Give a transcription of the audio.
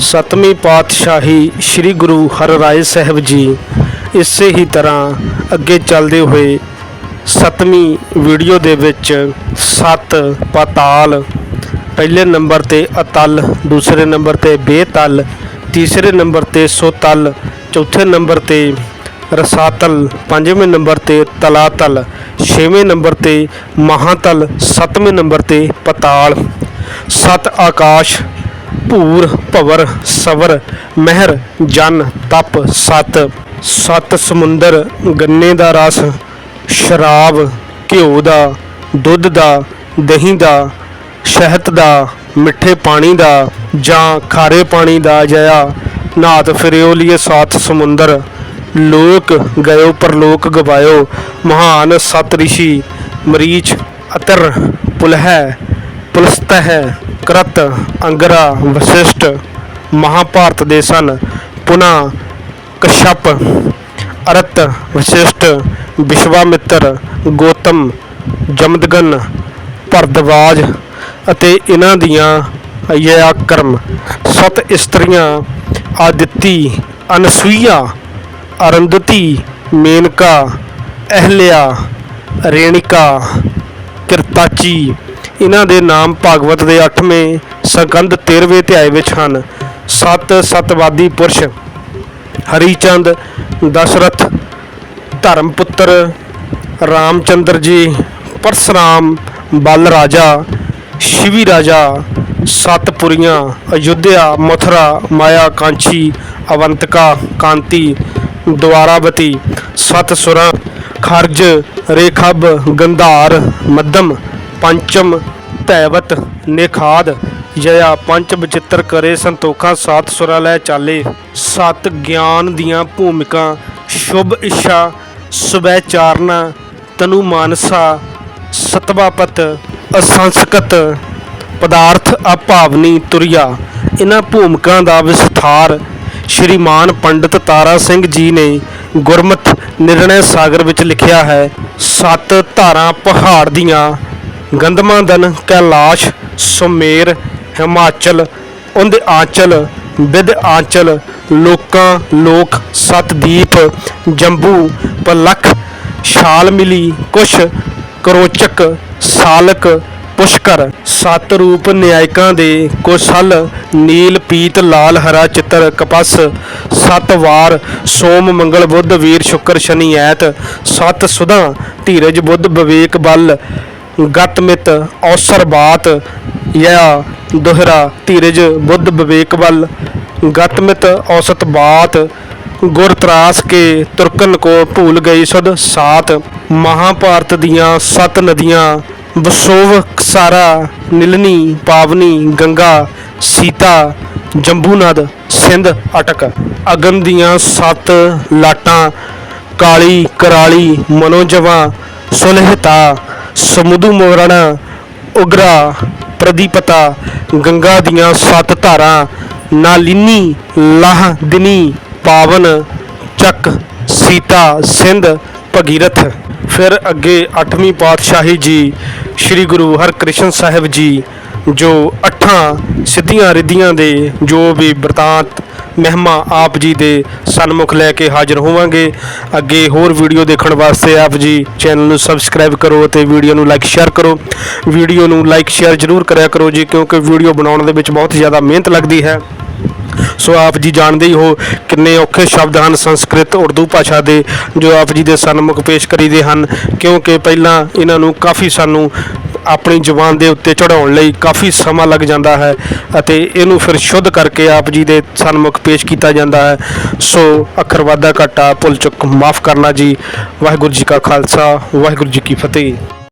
ਸਤਵੀਂ ਪਾਤਸ਼ਾਹੀ ਸ੍ਰੀ ਗੁਰੂ ਹਰਿਰਾਏ ਸਾਹਿਬ ਜੀ ਇਸੇ ਹੀ ਤਰ੍ਹਾਂ ਅੱਗੇ ਚੱਲਦੇ ਹੋਏ ਸਤਵੀਂ ਵੀਡੀਓ ਦੇ ਵਿੱਚ ਸੱਤ ਪਾਤਾਲ, ਪਹਿਲੇ ਨੰਬਰ ਤੇ ਅਤਲ, ਦੂਸਰੇ ਨੰਬਰ ਤੇ ਬੇਤਲ, ਤੀਸਰੇ ਨੰਬਰ ਤੇ ਸੋਤਲ, ਚੌਥੇ ਨੰਬਰ ਤੇ ਰਸਾਤਲ, ਪੰਜਵੇਂ ਨੰਬਰ ਤੇ ਤਲਾਤਲ, ਛੇਵੇਂ ਨੰਬਰ ਤੇ ਮਹਾਤਲ, ਸੱਤਵੇਂ ਨੰਬਰ ਤੇ ਪਤਾਲ। ਸਤ ਆਕਾਸ਼ ਭੂਰ, ਭਵਰ, ਸਵਰ, ਮਹਿਰ, ਜਨ, ਤਪ, ਸਤ ਸਤ ਸਮੁੰਦਰ, ਗੰਨੇ ਦਾ ਰਸ, ਸ਼ਰਾਬ, ਘਿਓ ਦਾ, ਦੁੱਧ ਦਾ, ਦਹੀਂ ਦਾ, ਸ਼ਹਿਦ ਦਾ, ਮਿੱਠੇ ਪਾਣੀ ਦਾ ਜਾਂ ਖਾਰੇ ਪਾਣੀ ਦਾ ਜਇਆ। ਨਾਤ ਫਿਰਿਓ ਲਿਏ ਸਾਤ ਸਮੁੰਦਰ, ਲੋਕ ਗਇਓ ਪਰਲੋਕ ਗਵਾਇਓ। ਮਹਾਨ ਸਤ ਰਿਸ਼ੀ, ਮਰੀਚ, ਅਤਰ, ਪੁਲਹਿ, ਪੁਲਸਤਹਿ। ਕਰਤ, ਅੰਗਰਾ, ਵਸਿਸ਼ਟ, ਮਹਾਭਾਰਤ ਦੇ ਸਨ। ਪੁਨਾ ਕਸ਼ਪ, ਅਰਤ, ਵਸਿਸ਼ਟ, ਵਿਸ਼ਵਾਮਿੱਤਰ, ਗੋਤਮ, ਜਮਦਗਨ, ਭਰਦਵਾਜ ਅਤੇ ਇਹਨਾਂ ਦੀਆਂ ਯਾਕਰਮ ਸਤ ਇਸਤਰੀਆਂ, ਆਦਿਤੀ, ਅਨਸੂਈਆ ਅਰੰਧਤੀ ਮੇਨਕਾ, ਅਹਲਿਆ, ਰੇਣਿਕਾ, ਕਿਰਤਾਚੀ ਇਹਨਾਂ ਦੇ ਨਾਮ ਭਾਗਵਤ ਦੇ 8ਵੇਂ ਸਕੰਦ 13ਵੇਂ ਅਧਿਆਏ ਵਿੱਚ ਹਨ। ਸਤ ਸਤਵਾਦੀ ਪੁਰਸ਼, ਹਰੀਚੰਦ, ਦਸ਼ਰਥ ਧਰਮ ਪੁੱਤਰ ਰਾਮਚੰਦਰ ਜੀ, ਪਰਸਰਾਮ ਬਲ ਰਾਜਾ ਸ਼ਿਵੀ ਰਾਜਾ, ਸਤਪੁਰੀਆਂ, ਅਯੁੱਧਿਆ, ਮਥੁਰਾ, ਮਾਇਆ ਕਾਂਚੀ ਅਵੰਤਕਾ, ਕਾਂਤੀ, ਦੁਆਰਾਵਤੀ, ਸਤ ਸੁਰਾਂ, ਖਰਜ, ਰੇਖਬ, ਗੰਧਾਰ, ਮੱਧਮ ਪੰਚਮ ਧੈਵਤ ਨੇਖਾਦ ਜਯਾ ਪੰਚ ਬਚਿੱਤਰ ਕਰੇ ਸੰਤੋਖਾ ਸਾਤ ਸੁਰਾ ਲੈ ਚਾਲੇ। ਸਤ ਗਿਆਨ ਦੀਆਂ ਭੂਮਿਕਾ, ਸ਼ੁਭ ਇੱਛਾ ਸਵੈ ਚਾਰਨਾ, ਤਨੂ ਮਾਨਸਾ, ਸਤਵਾਪਤ, ਅਸੰਸਕਤ, ਪਦਾਰਥ ਅਭਾਵਨੀ ਤੁਰਿਆ। ਇਹਨਾਂ ਭੂਮਿਕਾ ਦਾ ਵਿਸਥਾਰ ਸ਼੍ਰੀਮਾਨ ਪੰਡਿਤ ਤਾਰਾ ਸਿੰਘ ਜੀ ਨੇ ਗੁਰਮਤ ਨਿਰਣੈ ਸਾਗਰ ਵਿੱਚ ਲਿਖਿਆ ਹੈ। ਸੱਤ ਧਾਰਾਂ ਪਹਾੜ ਦੀਆਂ ਗੰਧਮਾਦਨ ਕੈਲਾਸ਼, ਸੁਮੇਰ, ਹਿਮਾਚਲ, ਉਹਦੇ ਆਂਚਲ ਵਿਦ ਆਂਚਲ, ਲੋਕਾਂ, ਲੋਕ, ਸਤਦੀਪ, ਜੰਬੂ, ਪਲਖ, ਛਾਲ ਮਿਲੀ ਕੁਸ਼ ਕਰੋਚਕ, ਸਾਲਕ, ਪੁਸ਼ਕਰ। ਸਤ ਰੂਪ ਨਿਆਇਕਾਂ ਦੇ ਕੋਸਲ, ਨੀਲ ਪੀਤ, ਲਾਲ ਹਰਾ ਚਿੱਤਰ, ਕਪਸ, ਸਤ ਵਾਰ, ਸੋਮ ਮੰਗਲ ਬੁੱਧ, ਵੀਰ ਸ਼ੁਕਰ, ਸ਼ਨੀ ਐਤ, ਸਤ ਸੁਧਾ, ਧੀਰਜ ਬੁੱਧ, ਵਿਵੇਕ ਬਲ ਗਤਮਿਤ ਔਸਰ ਬਾਤ, ਯਾ ਦੁਹਰਾ ਧੀਰਜ ਬੁੱਧ ਵਿਵੇਕ ਬਲ ਗਤ ਔਸਤ ਬਾਤ, ਗੁਰ ਤਰਾਸ ਕੇ ਤੁਰਕਨ ਕੋ ਭੂਲ ਗਈ ਸੁਧ ਸਾਤ। ਮਹਾਭਾਰਤ ਦੀਆਂ ਸੱਤ ਨਦੀਆਂ ਬਸੋਵ ਸਾਰਾ ਨਿਲਨੀ, ਪਾਵਨੀ, ਗੰਗਾ, ਸੀਤਾ ਜੰਬੂ ਨਦ ਸਿੰਧ ਅਟਕ। ਅਗਨ ਦੀਆਂ ਸੱਤ ਲਾਟਾਂ, ਕਾਲੀ ਕਰਾਲੀ ਮਨੋਜਵਾ ਸੁਲਹਿਤਾ ਸਮੁਦੂ ਮੋਰਣ ਉਗਰਾ, ਪ੍ਰਦੀਪਤਾ, ਗੰਗਾ ਦੀਆਂ ਸੱਤ ਧਾਰਾਂ, ਨਾਲਿਨੀ, ਲਾਹ ਦਿਨੀ, ਪਾਵਨ, ਚੱਕ, ਸੀਤਾ, ਸਿੰਧ, ਭਗੀਰਥ। ਫਿਰ ਅੱਗੇ 8ਵੀਂ ਪਾਤਸ਼ਾਹੀ ਜੀ, ਸ੍ਰੀ ਗੁਰੂ ਹਰਕ੍ਰਿਸ਼ਨ ਸਾਹਿਬ ਜੀ, ਜੋ ਅੱਠਾਂ ਸਿੱਧੀਆਂ ਰਿੱਧੀਆਂ ਦੇ ਜੋ ਵੀ ਬਰਤਾਂਤ ਮਹਿਮਾ ਆਪ ਜੀ ਦੇ ਸਨਮੁਖ ਲੈ ਕੇ ਹਾਜ਼ਰ ਹੋਵਾਂਗੇ। ਅੱਗੇ ਹੋਰ ਵੀਡੀਓ ਦੇਖਣ ਵਾਸਤੇ ਆਪ ਜੀ ਚੈਨਲ ਨੂੰ ਸਬਸਕ੍ਰਾਈਬ ਕਰੋ ਅਤੇ ਵੀਡੀਓ ਨੂੰ ਲਾਈਕ ਸ਼ੇਅਰ ਕਰੋ। ਵੀਡੀਓ ਨੂੰ ਲਾਈਕ ਸ਼ੇਅਰ ਜ਼ਰੂਰ ਕਰਿਆ ਕਰੋ ਜੀ, ਕਿਉਂਕਿ ਵੀਡੀਓ ਬਣਾਉਣ ਦੇ ਵਿੱਚ ਬਹੁਤ ਜ਼ਿਆਦਾ ਮਿਹਨਤ ਲੱਗਦੀ ਹੈ। ਸੋ ਆਪ ਜੀ ਜਾਣਦੇ ਹੀ ਹੋ ਕਿੰਨੇ ਔਖੇ ਸ਼ਬਦ ਹਨ ਸੰਸਕ੍ਰਿਤ ਉਰਦੂ ਭਾਸ਼ਾ ਦੇ, ਜੋ ਆਪ ਜੀ ਦੇ ਸਨਮੁਖ ਪੇਸ਼ ਕਰੀਦੇ ਹਨ। ਕਿਉਂਕਿ ਪਹਿਲਾਂ ਇਹਨਾਂ ਨੂੰ ਕਾਫੀ ਸਾਨੂੰ ਆਪਣੀ ਜ਼ੁਬਾਨ ਦੇ ਉੱਤੇ ਚੜਾਉਣ ਲਈ ਕਾਫੀ ਸਮਾਂ ਲੱਗ ਜਾਂਦਾ ਹੈ ਅਤੇ ਇਹਨੂੰ ਫਿਰ ਸ਼ੁੱਧ ਕਰਕੇ ਆਪ ਜੀ ਦੇ ਸਨਮੁਖ ਪੇਸ਼ ਕੀਤਾ ਜਾਂਦਾ ਹੈ। ਸੋ ਅੱਖਰ ਵਾਧਾ ਘਾਟਾ, ਭੁੱਲ ਚੁੱਕ ਮਾਫ ਕਰਨਾ ਜੀ। ਵਾਹਿਗੁਰੂ ਜੀ ਕਾ ਖਾਲਸਾ, ਵਾਹਿਗੁਰੂ ਜੀ ਕੀ ਫਤਿਹ।